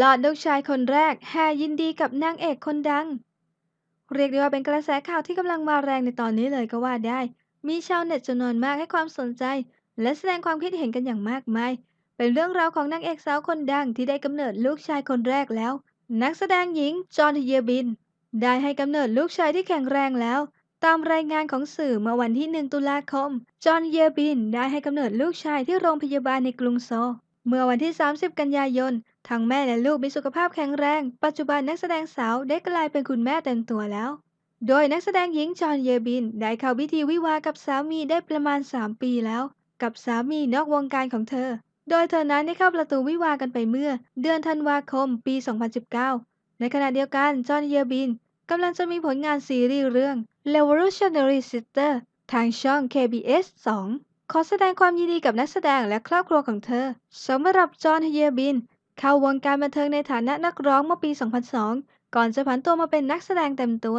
ลอดลูกชายคนแรกแห่ยินดีกับนางเอกคนดัง เรียกได้ว่าเป็นกระแสข่าวที่กำลังมาแรงในตอนนี้เลยก็ว่าได้ มีชาวเน็ตจำนวนมากให้ความสนใจ และแสดงความคิดเห็นกันอย่างมากมาย เป็นเรื่องราวของนางเอกสาวคนดังที่ได้กำเนิดลูกชายคนแรกแล้ว นักแสดงหญิงจอห์นเยบิน ได้ให้กำเนิดลูกชายที่แข็งแรงแล้ว ตามรายงานของสื่อเมื่อวันที่ 1 ตุลาคม จอห์นเยบินได้ให้กำเนิดลูกชายที่โรงพยาบาลในกรุงโซลเมื่อวันที่ 30 กันยายน ทั้งแม่และลูกมีสุขภาพแข็งแรง ปัจจุบันนักแสดงสาวได้กลายเป็นคุณแม่เต็มตัวแล้ว โดยนักแสดงหญิงจอห์นเยบิน ได้เข้าพิธีวิวากับสามีได้ประมาณ 3 ปีแล้ว กับสามีนอกวงการของเธอ โดยเธอนั้นได้เข้าประตูวิวากันไปเมื่อ เดือนธันวาคมปี 2019 ในขณะเดียวกันจอห์นเยบินกำลังจะมีผลงานซีรีส์เรื่อง Revolutionary Sister ทางช่อง KBS 2 ขอแสดงความยินดีกับนักแสดงและครอบครัวของเธอสำหรับจอห์นเยบิน เข้าวงการบันเทิงในฐานะนักร้องเมื่อปี 2002 ก่อนจะผันตัวมาเป็นนักแสดงเต็มตัว